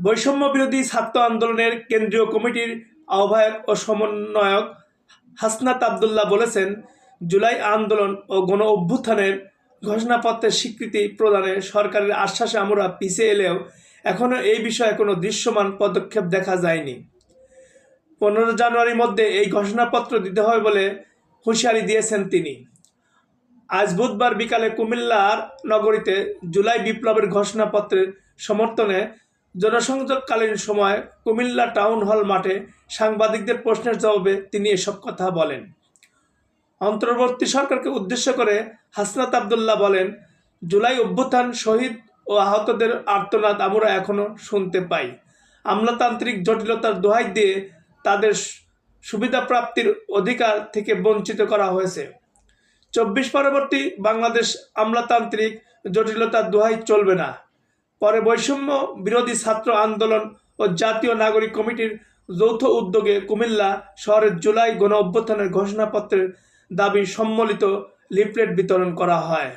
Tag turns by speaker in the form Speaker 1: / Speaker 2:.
Speaker 1: বৈষম্য বিরোধী ছাত্র আন্দোলনের কেন্দ্রীয় কমিটির আহ্বায়ক ও সমন্বয়ক হাসনাত আবদুল্লাহ বলেছেন, জুলাই আন্দোলন ও গণ অভ্যুত্থানের ঘোষণাপত্রের স্বীকৃতি প্রদানে সরকারের আশ্বাসে আমরা পিছিয়ে এলেও এখনও এই বিষয়ে কোনো দৃশ্যমান পদক্ষেপ দেখা যায়নি। পনেরো জানুয়ারির মধ্যে এই ঘোষণাপত্র দিতে হবে বলে হুঁশিয়ারি দিয়েছেন তিনি। আজ বুধবার বিকালে কুমিল্লার নগরীতে জুলাই বিপ্লবের ঘোষণাপত্রের সমর্থনে জনসংযোগকালীন সময় কুমিল্লা টাউন হল মাঠে সাংবাদিকদের প্রশ্নের জবাবে তিনি এসব কথা বলেন। অন্তর্বর্তী সরকারকে উদ্দেশ্য করে হাসনাত আবদুল্লাহ বলেন, জুলাই অভ্যুত্থান শহীদ ও আহতদের আর্তনাদ আমরা এখনও শুনতে পাই। আমলাতান্ত্রিক জটিলতার দোহাই দিয়ে তাদের সুবিধা প্রাপ্তির অধিকার থেকে বঞ্চিত করা হয়েছে। চব্বিশ পরবর্তী বাংলাদেশ আমলাতান্ত্রিক জটিলতার দোহাই চলবে না। পরে বৈষম্য বিরোধী ছাত্র আন্দোলন ও জাতীয় নাগরিক কমিটির যৌথ উদ্যোগে কুমিল্লা শহরের জুলাই গণ অভ্যুত্থানের ঘোষণাপত্রের দাবি সম্মিলিত লিফলেট বিতরণ করা হয়।